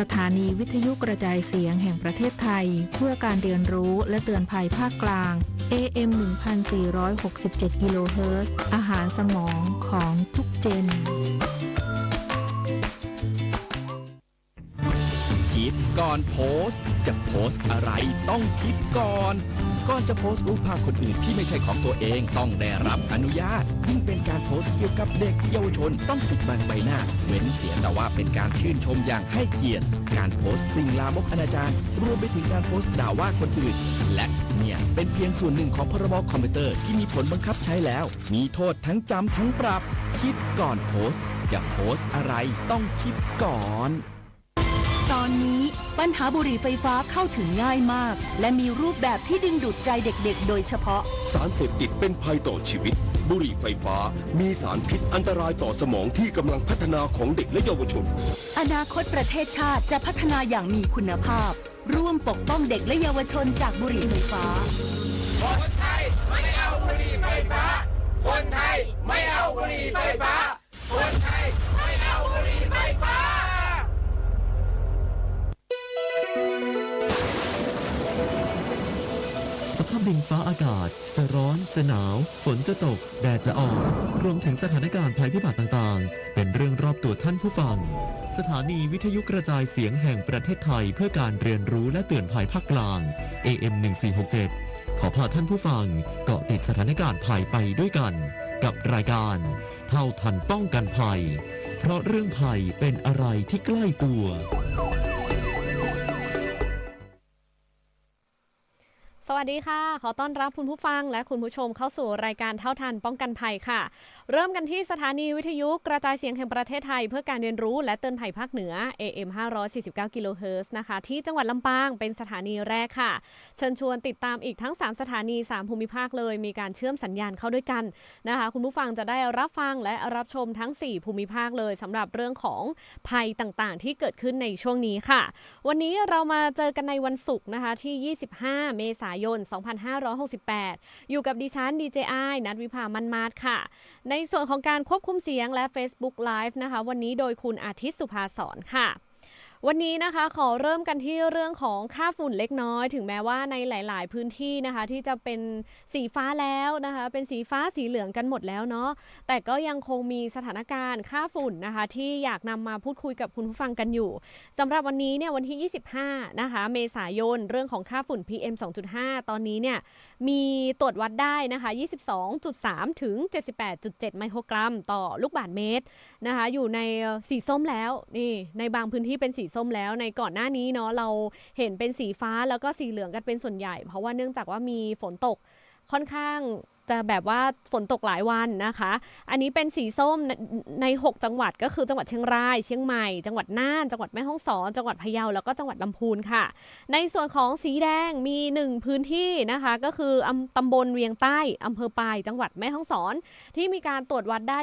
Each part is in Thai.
สถานีวิทยุกระจายเสียงแห่งประเทศไทย เพื่อการเรียนรู้และเตือนภัยภาคกลาง AM 1467 กิโลเฮิรตซ์อาหารสมองของทุกเจน อนโพสต์ จะโพสต์อะไรต้องคิดก่อน ก่อนจะโพสต์รูปภาพคนอื่นที่ไม่ใช่ของตัวเองต้องได้รับอนุญาตยิ่งเป็นการโพสต์เกี่ยวกับเด็กเยาวชนต้องปิดบังใบหน้า เว้นเสียแต่ว่าเป็นการชื่นชมอย่างให้เกียรติ การโพสต์สิ่งลามกอนาจารรวมไปถึงการโพสต์ด่าว่าคนอื่น และเนี่ยเป็นเพียงส่วนหนึ่งของพรบคอมพิวเตอร์ที่มีผลบังคับใช้แล้ว มีโทษทั้งจำทั้งปรับ คิดก่อนโพสต์ จะโพสต์อะไรต้องคิดก่อน ตอนนี้ปัญหาบุหรี่ไฟฟ้าเข้าถึงง่ายมาก และมีรูปแบบที่ดึงดูดใจเด็กๆ โดยเฉพาะ สารเสพติดเป็นภัยต่อชีวิต บุหรี่ไฟฟ้า มีสารพิษอันตรายต่อสมองที่กำลังพัฒนาของเด็กและเยาวชน อนาคตประเทศชาติจะพัฒนาอย่างมีคุณภาพ ร่วมปกป้องเด็กและเยาวชนจากบุหรี่ไฟฟ้าสภาพ ดินฟ้าอากาศ จะร้อนจะหนาว ฝนจะตก แดดจะออก รวมถึงสถานการณ์ภัยพิบัติต่างๆ เป็นเรื่องรอบตัวท่านผู้ฟัง สถานีวิทยุกระจายเสียงแห่งประเทศไทยเพื่อการเรียนรู้และเตือนภัยภาคกลาง AM 1467ขอพาท่านผู้ฟังเกาะติดสถานการณ์ภัยไปด้วยกัน กับรายการ เท่าทันป้องกันภัย เพราะเรื่องภัยเป็นอะไรที่ใกล้ตัว สวัสดีค่ะ ขอต้อนรับคุณผู้ฟังและคุณผู้ชมเข้าสู่รายการเท่าทันป้องกันภัยค่ะ เริ่มกันที่สถานีวิทยุกระจายเสียงแห่งประเทศไทย เพื่อการเรียนรู้และเตือนภัยภาคเหนือ AM 549กิโลเฮิรตซ์นะคะ ที่จังหวัดลำปางเป็นสถานีแรกค่ะ เชิญชวนติดตามอีกทั้ง 3 สถานี 3 ภูมิภาคเลย มีการเชื่อมสัญญาณเข้าด้วยกันนะคะ คุณผู้ฟังจะได้รับฟังและรับชมทั้ง 4 ภูมิภาคเลยสำหรับเรื่องของภัยต่างๆ ที่เกิดขึ้นในช่วงนี้ค่ะ วันนี้เรามาเจอกันในวันศุกร์นะคะที่ 25 เมษายนยน 2568 อยู่กับดิฉัน DJI นัทวิภามันมาศค่ะ ในส่วนของการควบคุมเสียงและ Facebook Live นะคะ วันนี้โดยคุณอาทิตย์สุภาสอนค่ะ วันนี้นะคะขอเริ่มกันที่เรื่องของค่าฝุ่นเล็กน้อย ถึงแม้ว่าในหลาย ๆ พื้นที่นะคะ ที่จะเป็นสีฟ้าแล้วนะคะ เป็นสีฟ้าสีเหลืองกันหมดแล้วเนาะแต่ก็ยังคงมีสถานการณ์ค่าฝุ่นนะคะ ที่อยากนำมาพูดคุยกับคุณผู้ฟังกันอยู่สำหรับวันนี้เนี่ยวันที่ 25 นะคะ เมษายนเรื่องของค่าฝุ่น PM 2.5 ตอนนี้เนี่ยมีตรวจวัดได้นะคะ 22.3 ถึง 78.7 ไมโครกรัม ต่อลูกบาศก์เมตรนะคะ อยู่ในสีส้มแล้วนี่ในบางพื้นที่เป็นสีส้มแล้วในก่อนหน้านี้เนาะเราเห็นเป็นสีฟ้าแล้วก็สีเหลืองกันเป็นส่วนใหญ่ เพราะว่าเนื่องจากว่ามีฝนตกค่อนข้าง จะแบบว่าฝนตกหลายวันนะคะ อันนี้เป็นสีส้มใน 6 จังหวัดก็คือจังหวัดเชียงราย เชียงใหม่ จังหวัดน่าน จังหวัดแม่ฮ่องสอน จังหวัดพะเยา แล้วก็จังหวัดลำพูนค่ะ ในส่วนของสีแดงมี 1 พื้นที่นะคะ ก็คือตำบลเวียงใต้อำเภอปาย จังหวัดแม่ฮ่องสอน ที่มีการตรวจวัดได้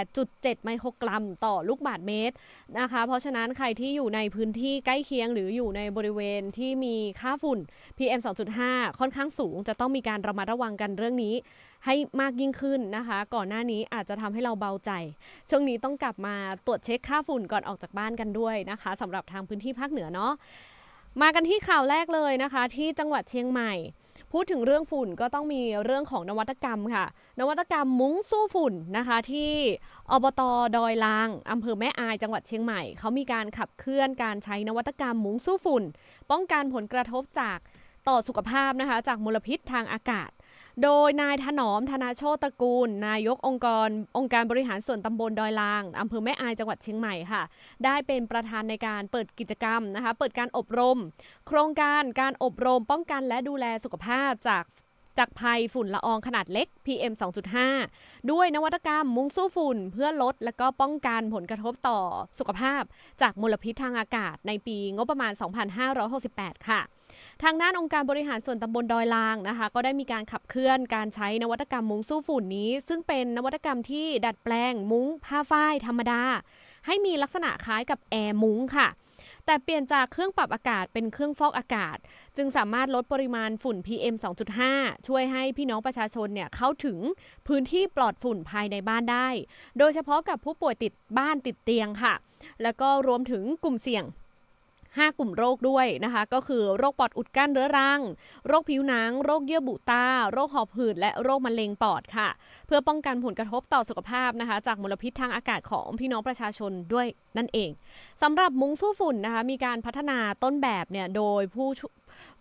78.7 ไมโครกรัม ต่อลูกบาศก์เมตรนะคะ เพราะฉะนั้นใครที่อยู่ในพื้นที่ใกล้เคียง หรืออยู่ในบริเวณที่มีค่าฝุ่น PM 2.5 ค่อนข้างสูง จะต้องมีการระมัดระวังกันเรื่องนี้ให้มากยิ่งขึ้นนะคะ ก่อนหน้านี้อาจจะทำให้เราเบาใจ ช่วงนี้ต้องกลับมาตรวจเช็คค่าฝุ่นก่อนออกจากบ้านกันด้วยนะคะสำหรับทางพื้นที่ภาคเหนือเนาะมากันที่ข่าวแรกเลยนะคะ ที่จังหวัดเชียงใหม่ พูดถึงเรื่องฝุ่นก็ต้องมีเรื่องของนวัตกรรมค่ะ นวัตกรรมมุ้งสู้ฝุ่นนะคะ ที่อบตดอยลางอำเภอแม่อายจังหวัดเชียงใหม่เขามีการขับเคลื่อนการใช้นวัตกรรมมุ้งสู้ฝุ่น ป้องกันผลกระทบจากต่อสุขภาพนะคะ จากมลพิษทางอากาศ โดยนายถนอมธนาโชตตระกูล นายกองค์กร องค์การบริหารส่วนตำบลดอยลางอำเภอแม่อายจังหวัดเชียงใหม่ค่ะ ได้เป็นประธานในการเปิดกิจกรรมนะคะ เปิดการอบรม โครงการการอบรมป้องกันและดูแลสุขภาพจากจากภัยฝุ่นละอองขนาดเล็ก PM 2.5 ด้วยนวัตกรรมมุ้งสู้ฝุ่น เพื่อลดและก็ป้องกันผลกระทบต่อสุขภาพ จากมลพิษทางอากาศในปีงบประมาณ 2568 ค่ะ ทางด้านองค์การบริหารส่วนตำบลดอยลางนะคะ ก็ได้มีการขับเคลื่อนการใช้นวัตกรรมมุ้งสู้ฝุ่นนี้ ซึ่งเป็นนวัตกรรมที่ดัดแปลงมุ้งผ้าฝ้ายธรรมดา ให้มีลักษณะคล้ายกับแอร์มุ้งค่ะแต่เปลี่ยนจากเครื่องปรับอากาศเป็นเครื่องฟอกอากาศ จึงสามารถลดปริมาณฝุ่น PM 2.5 ช่วยให้พี่น้องประชาชนเนี่ยเข้าถึงพื้นที่ปลอดฝุ่นภายในบ้านได้ โดยเฉพาะกับผู้ป่วยติดบ้านติดเตียงค่ะ แล้วก็รวมถึงกลุ่มเสี่ยง 5 กลุ่มโรคด้วยนะคะ ก็คือโรคปอดอุดกั้นเรื้อรัง โรคผิวหนัง โรคเยื่อบุตา โรคหอบหืด และโรคมะเร็งปอดค่ะ เพื่อป้องกันผลกระทบต่อสุขภาพนะคะ จากมลพิษทางอากาศของพี่น้องประชาชนด้วยนั่นเองสำหรับมุ้งสู้ฝุ่นนะคะ มีการพัฒนาต้นแบบเนี่ยโดยผู้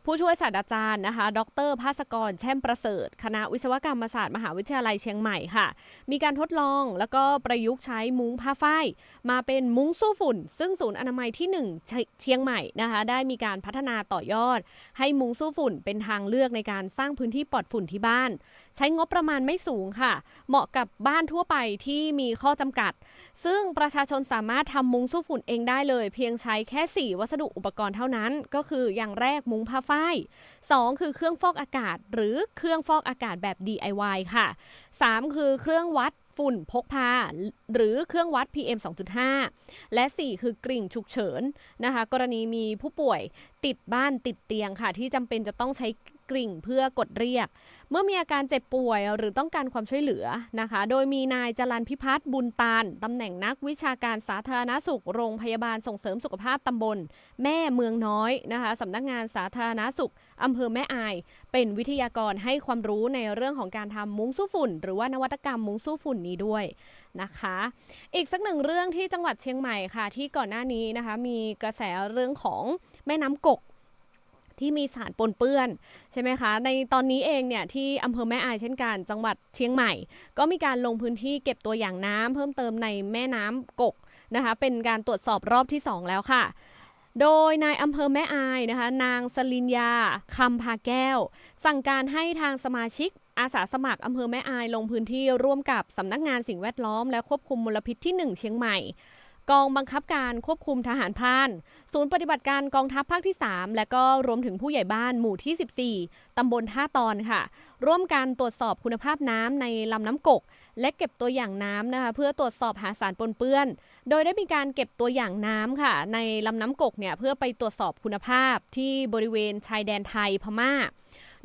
ผู้ช่วยศาสตราจารย์นะคะ ดรภาสกร แช่มประเสริฐ คณะวิศวกรรมศาสตร์มหาวิทยาลัยเชียงใหม่ค่ะ มีการทดลองแล้วก็ประยุกต์ใช้มุ้งผ้าฝ้ายมาเป็นมุ้งสู้ฝุ่น ซึ่งศูนย์อนามัยที่ 1 เชียงใหม่นะคะ ได้มีการพัฒนาต่อยอด ให้มุ้งสู้ฝุ่นเป็นทางเลือกในการสร้างพื้นที่ปลอดฝุ่นที่บ้าน ใช้งบประมาณไม่สูงค่ะ เหมาะกับบ้านทั่วไปที่มีข้อจำกัด ซึ่งประชาชนสามารถทำมุ้งสู้ฝุ่นเองได้เลย เพียงใช้แค่ 4 วัสดุอุปกรณ์เท่านั้น ก็คืออย่างแรกมุ้งผ้าฝ้าย2 คือเครื่องฟอกอากาศ หรือเครื่องฟอกอากาศแบบ DIY ค่ะ 3 คือเครื่องวัดฝุ่นพกพา หรือเครื่องวัด PM 2.5 และ 4 คือกริ่งฉุกเฉินนะคะ กรณีมีผู้ป่วยติดบ้านติดเตียงค่ะ ที่จำเป็นจะต้องใช้ กริ่งเพื่อกดเรียก เมื่อมีอาการเจ็บป่วยหรือต้องการความช่วยเหลือนะคะ โดยมีนายจรันพิพัฒน์บุญตาลตำแหน่งนักวิชาการสาธารณสุข โรงพยาบาลส่งเสริมสุขภาพตำบล แม่เมืองน้อยนะคะสำนักงานสาธารณสุขอำเภอแม่อาย เป็นวิทยากรให้ความรู้ในเรื่องของการทำมุ้งสู้ฝุ่น หรือว่านวัตกรรมมุ้งสู้ฝุ่นนี้ด้วยนะคะ อีกสักหนึ่งเรื่องที่จังหวัดเชียงใหม่ค่ะ ที่ก่อนหน้านี้นะคะ มีกระแสเรื่องของแม่น้ำกก ที่มีสารปนเปื้อนใช่ไหมคะ ในตอนนี้เองเนี่ยที่อำเภอแม่อายเช่นกันจังหวัดเชียงใหม่ ก็มีการลงพื้นที่เก็บตัวอย่างน้ำเพิ่มเติมในแม่น้ำกกนะคะ เป็นการตรวจสอบรอบที่ 2 แล้วค่ะโดยนายอำเภอแม่อายนะคะ นางสลินยาคำพาแก้ว สั่งการให้ทางสมาชิกอาสาสมัครอำเภอแม่อายลงพื้นที่ร่วมกับสำนักงานสิ่งแวดล้อมและควบคุมมลพิษที่ 1 เชียงใหม่ กองบังคับการควบคุมทหารพราน ศูนย์ปฏิบัติการกองทัพภาคที่ 3 และก็รวมถึงผู้ใหญ่บ้านหมู่ที่ 14 ตำบลท่าตอนค่ะ ร่วมกันตรวจสอบคุณภาพน้ำในลำน้ำกก และเก็บตัวอย่างน้ำนะคะเพื่อตรวจสอบหาสารปนเปื้อน โดยได้มีการเก็บตัวอย่างน้ำค่ะ ในลำน้ำกกเนี่ยเพื่อไปตรวจสอบคุณภาพที่บริเวณชายแดนไทยพม่า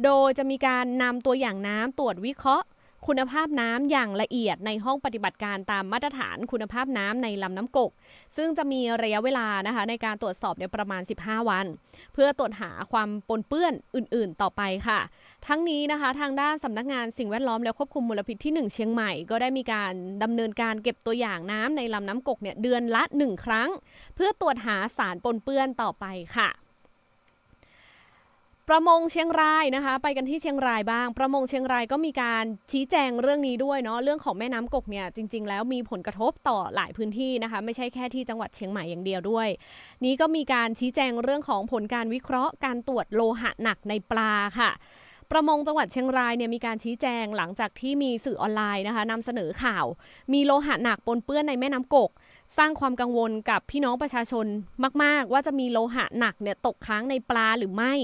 โดยจะมีการนำตัวอย่างน้ำตรวจวิเคราะห์ คุณภาพน้ำอย่างละเอียดในห้องปฏิบัติการตามมาตรฐานคุณภาพน้ำในลำน้ำกก ซึ่งจะมีระยะเวลานะคะในการตรวจสอบเนี่ยประมาณ 15 วัน เพื่อตรวจหาความปนเปื้อนอื่น ๆ ต่อไปค่ะ ทั้งนี้นะคะทางด้านสำนักงานสิ่งแวดล้อมและควบคุมมลพิษที่ 1 เชียงใหม่ ก็ได้มีการดำเนินการเก็บตัวอย่างน้ำในลำน้ำกกเนี่ยเดือนละ 1 ครั้ง เพื่อตรวจหาสารปนเปื้อนต่อไปค่ะ ประมงเชียงรายนะคะ ไปกันที่เชียงรายบ้าง ประมงเชียงรายก็มีการชี้แจงเรื่องนี้ด้วยเนาะเรื่องของแม่น้ำกกเนี่ยจริง ๆ แล้วมีผลกระทบต่อหลายพื้นที่นะคะ ไม่ใช่แค่ที่จังหวัดเชียงใหม่อย่างเดียวด้วย นี้ก็มีการชี้แจงเรื่องของผลการวิเคราะห์การตรวจโลหะหนักในปลาค่ะ ประมงจังหวัดเชียงรายเนี่ยมีการชี้แจงหลังจากที่มีสื่อออนไลน์นะคะนำเสนอข่าว มีโลหะหนักปนเปื้อนในแม่น้ำกก สร้างความกังวลกับพี่น้องประชาชนมาก ๆ ว่าจะมีโลหะหนักเนี่ยตกค้างในปลาหรือไม่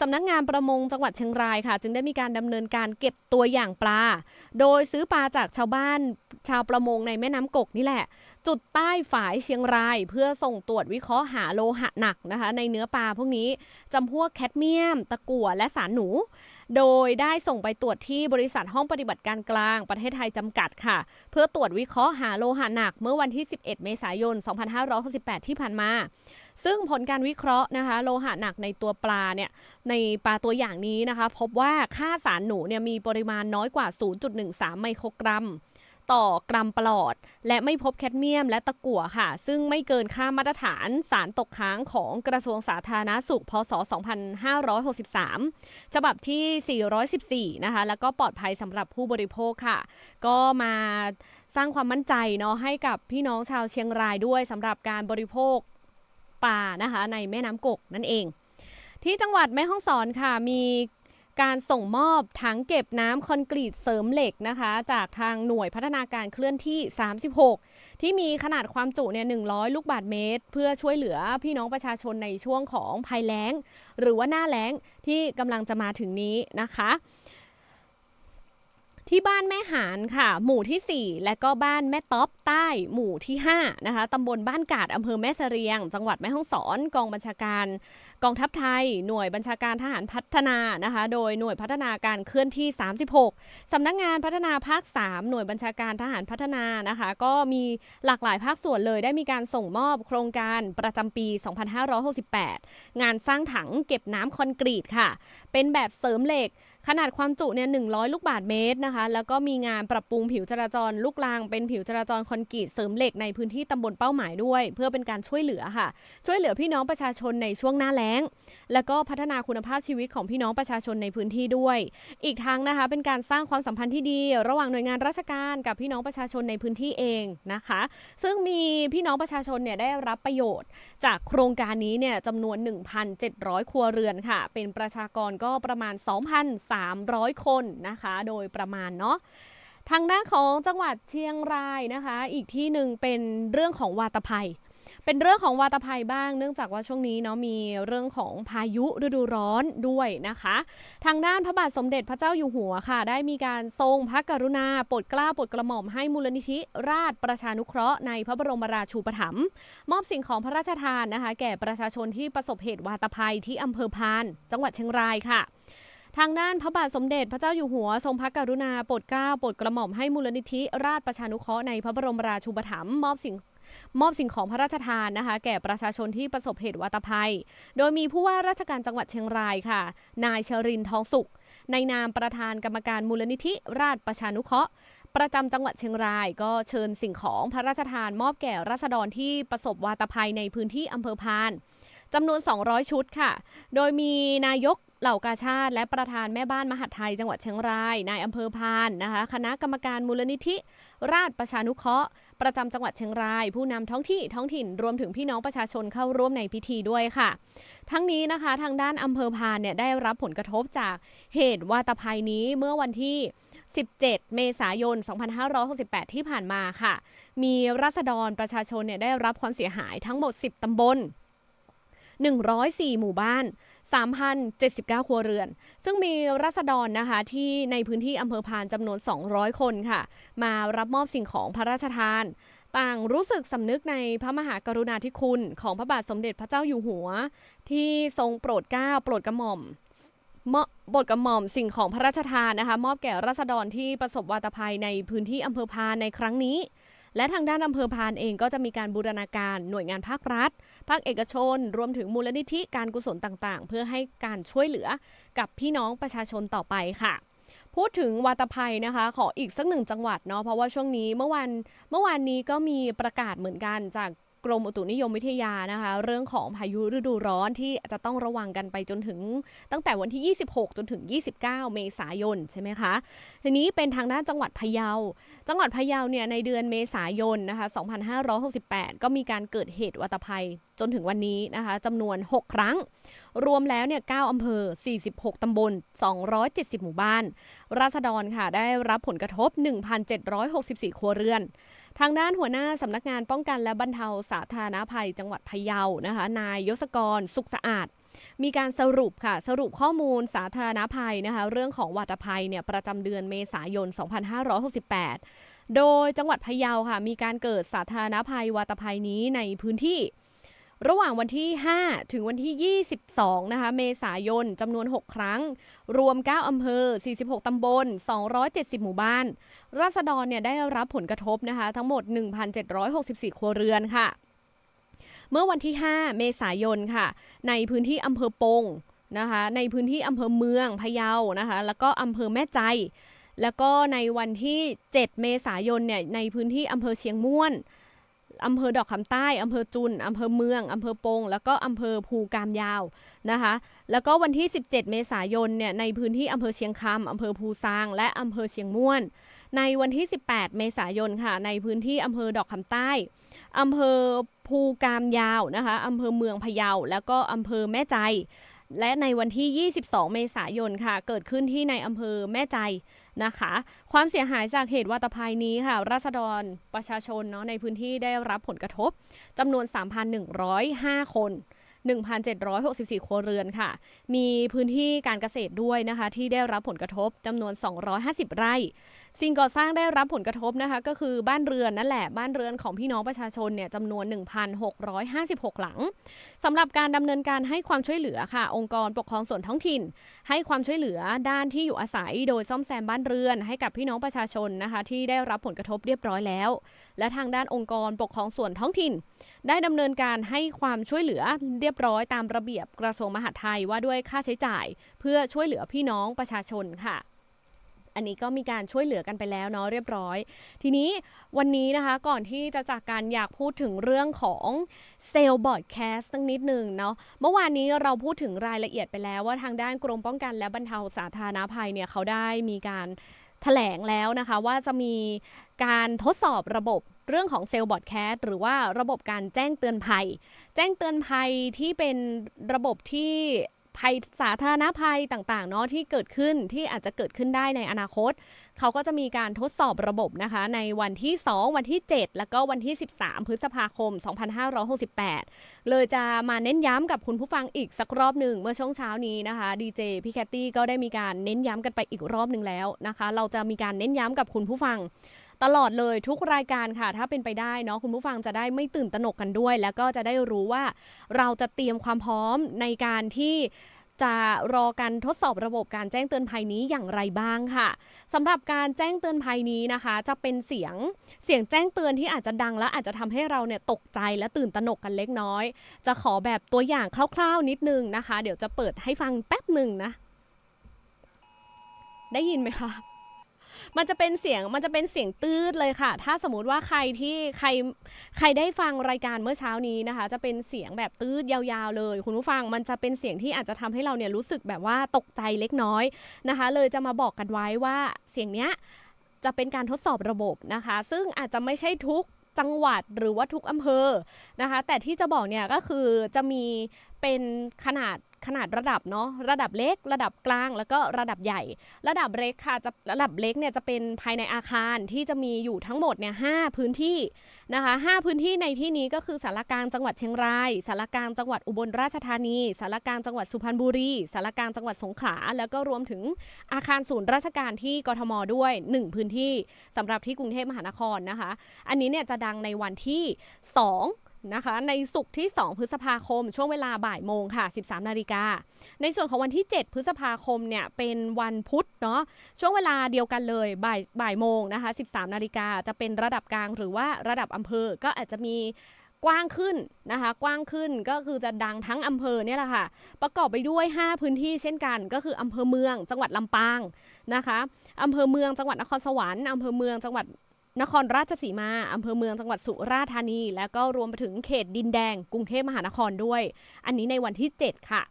สำนักงานประมงจังหวัดเชียงรายค่ะ จึงได้มีการดำเนินการเก็บตัวอย่างปลา โดยซื้อปลาจากชาวบ้านชาวประมงในแม่น้ำกกนี่แหละ จุดใต้ฝายเชียงราย เพื่อส่งตรวจวิเคราะห์หาโลหะหนักนะคะ ในเนื้อปลาพวกนี้จำพวกแคดเมียม ตะกั่วและสารหนู โดยได้ส่งไปตรวจที่บริษัทห้องปฏิบัติการกลางประเทศไทยจำกัดค่ะ เพื่อตรวจวิเคราะห์หาโลหะหนักเมื่อวันที่ 11 เมษายน 2568 ที่ผ่านมา ซึ่งผลการวิเคราะห์นะคะ โลหะหนักในตัวปลาเนี่ยในปลาตัวอย่างนี้นะคะ พบว่าค่าสารหนูเนี่ยมีปริมาณน้อยกว่า 0.13 ไมโครกรัม ต่อกรัมปลอด และไม่พบแคดเมียมและตะกั่วค่ะ ซึ่งไม่เกินค่ามาตรฐานสารตกค้างของกระทรวงสาธารณาสุข พศ 2563 ฉบับที่ 414 นะคะ แล้วก็ปลอดภัยสำหรับผู้บริโภคค่ะ ก็มาสร้างความมั่นใจเนาะให้กับพี่น้องชาวเชียงรายด้วยสำหรับการบริโภคปลานะคะ ในแม่น้ำกกนั่นเองที่จังหวัดแม่ฮ่องสอนค่ะ มี การส่งมอบถังเก็บน้ำคอนกรีตเสริมเหล็กนะคะ จากทางหน่วยพัฒนาการเคลื่อนที่ 36 ที่มีขนาดความจุเนี่ย 100 ลูกบาทเมตร เพื่อช่วยเหลือพี่น้องประชาชนในช่วงของภัยแล้ง หรือว่าหน้าแล้งที่กำลังจะมาถึงนี้นะคะ ที่บ้านแม่หานค่ะ หมู่ทีสี่ 4 และก็บ้านแม่ต๊อบใต้หมู่ที่5นะคะตำบลบ้านกาดอำเภอแม่เสรียง จังหวัดแม่ฮ่องสอนกองบัญชาการกองทัพไทย หน่วยบัญชาการทหารพัฒนานะคะ โดยหน่วยพัฒนาการเคลื่อนที่ 36สำนักงานพัฒนาภาค 3 หน่วยบัญชาการทหารพัฒนานะคะ ก็มีหลากหลายภาคส่วนเลยได้มีการส่งมอบโครงการประจำปี 2568 งานสร้างถังเก็บน้ำคอนกรีตค่ะ เป็นแบบเสริมเหล็ก ขนาดความจุเนี่ย100 ลูกบาทเมตรนะคะ แล้วก็มีงานปรับปรุงผิวจราจรลูกรางเป็นผิวจราจรคอนกรีตเสริมเหล็กในพื้นที่ตำบลเป้าหมายด้วย เพื่อเป็นการช่วยเหลือค่ะ ช่วยเหลือพี่น้องประชาชนในช่วงหน้าแล้ง แล้วก็พัฒนาคุณภาพชีวิตของพี่น้องประชาชนในพื้นที่ด้วย อีกทั้งนะคะ เป็นการสร้างความสัมพันธ์ที่ดี ระหว่างหน่วยงานราชการกับพี่น้องประชาชนในพื้นที่เองนะคะ ซึ่งมีพี่น้องประชาชนเนี่ยได้รับประโยชน์ จากโครงการนี้เนี่ยจำนวน 1,700 ครัวเรือนค่ะ เป็นประชากรก็ประมาณ300 คนนะคะ โดยประมาณเนาะทางด้านของจังหวัดเชียงรายนะคะ อีกที่หนึ่งเป็นเรื่องของวาตภัย เป็นเรื่องของวาตภัยบ้าง เนื่องจากว่าช่วงนี้เนาะมีเรื่องของพายุฤดูร้อนด้วยนะคะ ทางด้านพระบาทสมเด็จพระเจ้าอยู่หัวค่ะ ได้มีการทรงพระกรุณาโปรดเกล้าโปรดกระหม่อมให้มูลนิธิ ราชประชานุเคราะห์ในพระบรมราชูปถัมภ์มอบสิ่งของพระราชทานนะคะ แก่ประชาชนที่ประสบเหตุวาตภัยที่อำเภอพาน จังหวัดเชียงรายค่ะ ทางด้านพระบาทสมเด็จพระเจ้าอยู่หัวทรงพระกรุณาโปรดเกล้าโปรดกระหม่อมให้มูลนิธิราชประชานุเคราะห์ในพระบรมราชูปถัมภ์มอบสิ่งมอบสิ่งของพระราชทานนะคะ แก่ประชาชนที่ประสบเหตุวาตภัย โดยมีผู้ว่าราชการจังหวัดเชียงรายค่ะ นายชรินทร์ทองสุข ในนามประธานกรรมการมูลนิธิราชประชานุเคราะห์ประจำจังหวัดเชียงรายก็เชิญสิ่งของพระราชทานมอบแก่ราษฎรที่ประสบวาตภัยในพื้นที่อำเภอพานจำนวน 200 ชุดค่ะ โดยมีนายก เหล่ากาชาติ และประธานแม่บ้านมหาดไทย จังหวัดเชียงราย นายอำเภอพานนะคะ คณะกรรมการมูลนิธิ ราชประชานุเคราะห์ ประจำจังหวัดเชียงราย ผู้นำท้องที่ท้องถิ่นรวมถึงพี่น้องประชาชนเข้าร่วมในพิธีด้วยค่ะ ทั้งนี้นะคะทางด้านอำเภอพานเนี่ยได้รับผลกระทบจากเหตุวาตภัยนี้เมื่อวันที่ 17 เมษายน 2568 ที่ผ่านมาค่ะ มีรัษฎรประชาชนเนี่ยได้รับความเสียหายทั้งหมด 10 ตำบล 104 หมู่บ้าน 3,079 ครัวเรือน ซึ่งมีรัษฎรนะคะที่ในพื้นที่อำเภอพานจำนวน 200 คนค่ะ มารับมอบสิ่งของพระราชทาน ต่างรู้สึกสำนึกในพระมหากรุณาธิคุณของพระบาทสมเด็จพระเจ้าอยู่หัว ที่ทรงโปรดเกล้าโปรดกระหม่อมมอบโปรดกระหม่อมสิ่งของพระราชทานนะคะ มอบแก่รัษฎรที่ประสบวาตภัยในพื้นที่อำเภอพานในครั้งนี้ และทางด้านอำเภอพานเองก็จะมีการบูรณาการหน่วยงานภาครัฐ ภาคเอกชน รวมถึงมูลนิธิการกุศลต่างๆ เพื่อให้การช่วยเหลือกับพี่น้องประชาชนต่อไปค่ะพูดถึงวาตภัยนะคะ ขออีกสักหนึ่งจังหวัดเนาะเพราะว่าช่วงนี้เมื่อวันเมื่อวานนี้ก็มีประกาศเหมือนกันจาก กรมอุตุนิยมวิทยานะคะ เรื่องของพายุฤดูร้อนที่จะต้องระวังกันไปจนถึงตั้งแต่วันที่ 26 จนถึง 29 เมษายนใช่ไหมคะ ทีนี้เป็นทางด้านจังหวัดพะเยา จังหวัดพะเยาเนี่ยในเดือนเมษายนนะคะ 2568 ก็มีการเกิดเหตุวัตภัยจนถึงวันนี้นะคะจำนวน 6 ครั้ง รวมแล้วเนี่ย 9 อำเภอ 46 ตำบล 270 หมู่บ้าน ราษฎรค่ะได้รับผลกระทบ 1,764 ครัวเรือน ทางด้านหัวหน้าสำนักงานป้องกันและบรรเทาสาธารณภัยจังหวัดพะเยานะคะ นายยศกรสุขสะอาด มีการสรุปค่ะ สรุปข้อมูลสาธารณภัยนะคะ เรื่องของวัตภัยเนี่ยประจำเดือนเมษายน 2568 โดยจังหวัดพะเยาค่ะ มีการเกิดสาธารณภัยวัตภัยนี้ในพื้นที่ ระหว่างวันที่ 5 ถึงวันที่ 22 นะคะ เมษายนจำนวน 6 ครั้ง รวม 9 อำเภอ 46 ตำบล 270 หมู่บ้าน ราษฎรเนี่ยได้รับผลกระทบนะคะ ทั้งหมด 1,764 ครัวเรือนค่ะ เมื่อวันที่ 5 เมษายนค่ะ ในพื้นที่อำเภอปงนะคะ ในพื้นที่อำเภอเมืองพะเยานะคะ แล้วก็อำเภอแม่ใจ แล้วก็ในวันที่ 7 เมษายนเนี่ย ในพื้นที่อำเภอเชียงม่วน อำเภอดอกคำใต้อำเภอจุนอำเภอเมืองอำเภอปง แล้วก็อำเภอภูกามยาวนะคะ แล้วก็วันที่ 17 เมษายนเนี่ยในพื้นที่อำเภอเชียงคำอำเภอภูซาง และอำเภอเชียงม่วน ในวันที่ 18 เมษายนค่ะ ในพื้นที่อำเภอดอกคำใต้อำเภอภูกามยาวนะคะอำเภอเมืองพะเยา แล้วก็อำเภอแม่ใจ และในวันที่ 22 เมษายนค่ะ เกิดขึ้นที่ในอำเภอแม่ใจ นะคะ ความเสียหายจากเหตุวาตภัยนี้ค่ะ ราษฎรประชาชนเนาะในพื้นที่ได้รับผลกระทบจำนวน 3,105 คน 1,764 ครัวเรือนค่ะ มีพื้นที่การเกษตรด้วยนะคะ ที่ได้รับผลกระทบจำนวน 250 ไร่ สิ่งก่อสร้างได้รับผลกระทบนะคะ ก็คือบ้านเรือนนั่นแหละ บ้านเรือนของพี่น้องประชาชนเนี่ยจำนวน 1,656 หลังสำหรับการดำเนินการให้ความช่วยเหลือค่ะ องค์กรปกครองส่วนท้องถิ่น ให้ความช่วยเหลือด้านที่อยู่อาศัย โดยซ่อมแซมบ้านเรือน ให้กับพี่น้องประชาชนนะคะ ที่ได้รับผลกระทบเรียบร้อยแล้ว และทางด้านองค์กรปกครองส่วนท้องถิ่น ได้ดำเนินการให้ความช่วยเหลือเรียบร้อยตามระเบียบกระทรวงมหาดไทยว่าด้วยค่าใช้จ่าย เพื่อช่วยเหลือพี่น้องประชาชนค่ะอันนี้ก็มีการช่วยเหลือกันไปแล้วเนาะเรียบร้อย ทีนี้วันนี้นะคะก่อนที่จะจากการอยากพูดถึงเรื่องของเซลล์บอร์ดแคสต์ตั้งนิดหนึ่งเนาะเมื่อวานนี้เราพูดถึงรายละเอียดไปแล้วว่าทางด้านกรมป้องกันและบรรเทาสาธารณภัยเนี่ยเขาได้มีการแถลงแล้วนะคะว่าจะมีการทดสอบระบบ เรื่องของเซลล์บอร์ดแคสต์หรือว่าระบบการแจ้งเตือนภัย แจ้งเตือนภัยที่เป็นระบบที่ภัยสาธารณภัยต่างๆเนาะที่เกิดขึ้นที่อาจจะเกิดขึ้นได้ในอนาคต เขาก็จะมีการทดสอบระบบนะคะ ในวันที่ 2 วันที่ 7 แล้วก็วันที่ 13 พฤษภาคม 2568 เลยจะมาเน้นย้ำกับคุณผู้ฟังอีกสักรอบหนึ่งเมื่อช่วงเช้านี้นะคะดีเจพี่แคตตี้ก็ได้มีการเน้นย้ำกันไปอีกรอบหนึ่งแล้วนะคะ เราจะมีการเน้นย้ำกับคุณผู้ฟัง ตลอดเลยทุกรายการค่ะ ถ้าเป็นไปได้เนาะคุณผู้ฟังจะได้ไม่ตื่นตระหนกกันด้วย แล้วก็จะได้รู้ว่าเราจะเตรียมความพร้อมในการที่จะรอการทดสอบระบบการแจ้งเตือนภัยนี้อย่างไรบ้างค่ะสำหรับการแจ้งเตือนภัยนี้นะคะ จะเป็นเสียงเสียงแจ้งเตือนที่อาจจะดังและอาจจะทำให้เราเนี่ยตกใจและตื่นตระหนกกันเล็กน้อย จะขอแบบตัวอย่างคร่าวๆนิดนึงนะคะ เดี๋ยวจะเปิดให้ฟังแป๊บหนึ่งนะ ได้ยินไหมคะ มันจะเป็นเสียงมันจะเป็นเสียงตืดเลยค่ะ ถ้าสมมติว่าใครที่ใครใครได้ฟังรายการเมื่อเช้านี้นะคะ จะเป็นเสียงแบบตืดยาวๆเลย คุณผู้ฟังมันจะเป็นเสียงที่อาจจะทำให้เราเนี่ยรู้สึกแบบว่าตกใจเล็กน้อยนะคะ เลยจะมาบอกกันไว้ว่าเสียงเนี้ยจะเป็นการทดสอบระบบนะคะ ซึ่งอาจจะไม่ใช่ทุกจังหวัดหรือว่าทุกอำเภอนะคะ แต่ที่จะบอกเนี่ยก็คือจะมีเป็นขนาด ขนาดระดับเนาะระดับเล็ก ระดับกลางแล้วก็ระดับใหญ่ ระดับเล็กค่ะจะระดับเล็กเนี่ยจะเป็นภายในอาคารที่จะมีอยู่ทั้งหมดเนี่ยห้าพื้นที่นะคะห้าพื้นที่ในที่นี้ก็คือสารกลางจังหวัดเชียงรายสารกลางจังหวัดอุบลราชธานีสารกลางจังหวัดสุพรรณบุรีสารกลางจังหวัดสงขลาแล้วก็รวมถึงอาคารศูนย์ราชการที่กทมด้วย 1 พื้นที่สำหรับที่กรุงเทพมหานครนะคะ อันนี้เนี่ยจะดังในวันที่ 2 นะคะ ในศุกร์ที่ 2 พฤษภาคม ช่วงเวลาบ่ายโมงค่ะ 13 นาฬิกา ในส่วนของวันที่ 7 พฤษภาคมเนี่ยเป็นวันพุธเนาะช่วงเวลาเดียวกันเลยบ่ายบ่ายโมงนะคะ 13 นาฬิกาจะเป็นระดับกลางหรือว่าระดับอำเภอก็อาจจะมีกว้างขึ้นนะคะ กว้างขึ้นก็คือจะดังทั้งอำเภอเนี่ยแหละค่ะ ประกอบไปด้วย 5 พื้นที่เช่นกัน ก็คืออำเภอเมือง จังหวัดลำปางนะคะอำเภอเมืองจังหวัดนครสวรรค์อำเภอเมืองจังหวัด นครราชสีมาอำเภอเมืองจังหวัดสุราษฎร์ธานี แล้วก็รวมไปถึงเขตดินแดง กรุงเทพมหานครด้วย อันนี้ในวันที่ 7 ค่ะ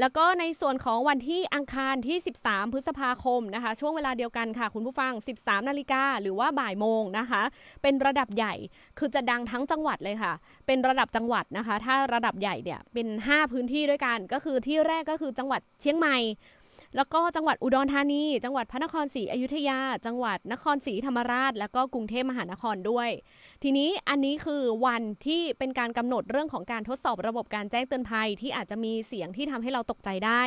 แล้วก็ในส่วนของวันที่อังคารที่ 13 พฤษภาคมนะคะ ช่วงเวลาเดียวกันค่ะ คุณผู้ฟัง 13 นาฬิกาหรือว่าบ่ายโมงนะคะ เป็นระดับใหญ่คือจะดังทั้งจังหวัดเลยค่ะ เป็นระดับจังหวัดนะคะ ถ้าระดับใหญ่เนี่ยเป็น 5 พื้นที่ด้วยกัน ก็คือที่แรกก็คือจังหวัดเชียงใหม่ แล้วก็จังหวัดอุดรธานี จังหวัดพระนครศรีอยุธยา จังหวัดนครศรีธรรมราช แล้วก็กรุงเทพมหานครด้วย ทีนี้อันนี้คือวันที่เป็นการกำหนดเรื่องของการทดสอบระบบการแจ้งเตือนภัยที่อาจจะมีเสียงที่ทำให้เราตกใจได้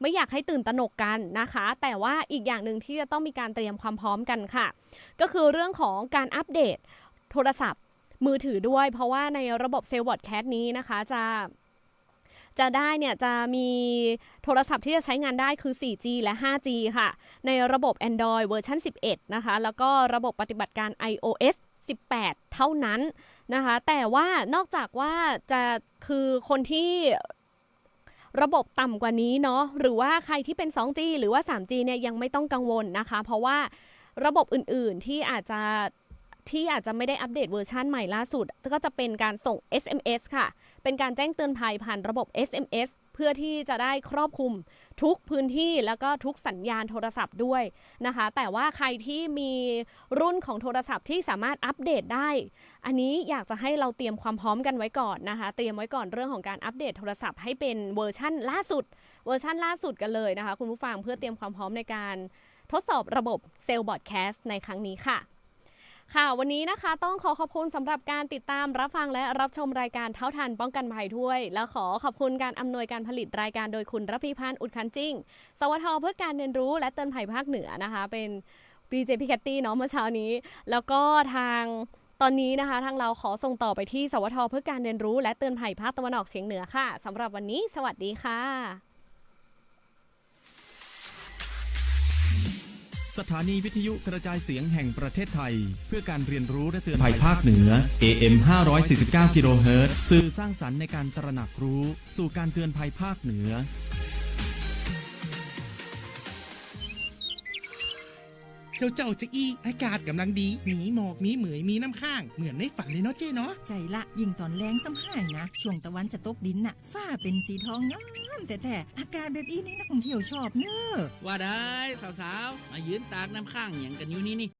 ไม่อยากให้ตื่นตระหนกกันนะคะ แต่ว่าอีกอย่างหนึ่งที่จะต้องมีการเตรียมความพร้อมกันค่ะ ก็คือเรื่องของการอัปเดตโทรศัพท์มือถือด้วย เพราะว่าในระบบเซลล์บอร์ดแคสนี้นะคะ จะ จะได้เนี่ยจะมีโทรศัพท์ที่จะใช้งานได้คือ 4G และ 5G ค่ะ ในระบบ Android เวอร์ชัน11 นะคะ แล้วก็ระบบปฏิบัติการ iOS 18 เท่านั้นนะคะ แต่ว่านอกจากว่าจะคือคนที่ระบบต่ำกว่านี้เนาะหรือว่าใครที่เป็น 2G หรือว่า 3G เนี่ยยังไม่ต้องกังวลนะคะ เพราะว่าระบบอื่นๆที่อาจจะ ที่อาจจะไม่ได้อัปเดตเวอร์ชันใหม่ล่าสุด ก็จะเป็นการส่ง SMS ค่ะ เป็นการแจ้งเตือนภัยผ่านระบบ SMS เพื่อที่จะได้ครอบคลุมทุกพื้นที่แล้วก็ทุกสัญญาณโทรศัพท์ด้วยนะคะ แต่ว่าใครที่มีรุ่นของโทรศัพท์ที่สามารถอัปเดตได้ อันนี้อยากจะให้เราเตรียมความพร้อมกันไว้ก่อนนะคะ เตรียมไว้ก่อนเรื่องของการอัปเดตโทรศัพท์ให้เป็นเวอร์ชั่นล่าสุด เวอร์ชั่นล่าสุดกันเลยนะคะ คุณผู้ฟังเพื่อเตรียมความพร้อมในการทดสอบระบบเซลล์บอร์ดแคสต์ในครั้งนี้ค่ะ ค่ะ วันนี้นะคะต้องขอขอบคุณสำหรับการติดตามรับฟังและรับชมรายการเท่าทันป้องกันภัยด้วย และขอขอบคุณการอำนวยการผลิตรายการโดยคุณรพีพันธ์อุดคันจิ้ง สวทเพื่อการเรียนรู้และเตือนภัยภาคเหนือนะคะ เป็นพีเจพีแคตตี้เนาะเมื่อเช้านี้ แล้วก็ทางตอนนี้นะคะ ทางเราขอส่งต่อไปที่ สวทเพื่อการเรียนรู้ และเตือนภัยภาคตะวันออกเฉียงเหนือค่ะสำหรับวันนี้ สวัสดีค่ะ สถานีวิทยุกระจายเสียงแห่งประเทศไทย เพื่อการเรียนรู้และเตือนภัยภาคเหนือ AM 549กิโลเฮิรตซ์สื่อสร้างสรรค์ในการตระหนักรู้ สู่การเตือนภัยภาคเหนือ เจ้าเจ้าจะอีอากาศกำลังดี มีหมอก มีเหมย มีน้ำข้าง เหมือนในฝันเลยเนาะเจ้เนาะ ใจละยิ่งตอนแรงซ้ำหายนะ ช่วงตะวันจะตกดินน่ะฝ้าเป็นสีทองงามแต่แต่อากาศแบบอีนี่นักท่องเที่ยวชอบเนอะว่าได้สาวๆ มายืนตากน้ำข้างอย่างกันอยู่นี่นี่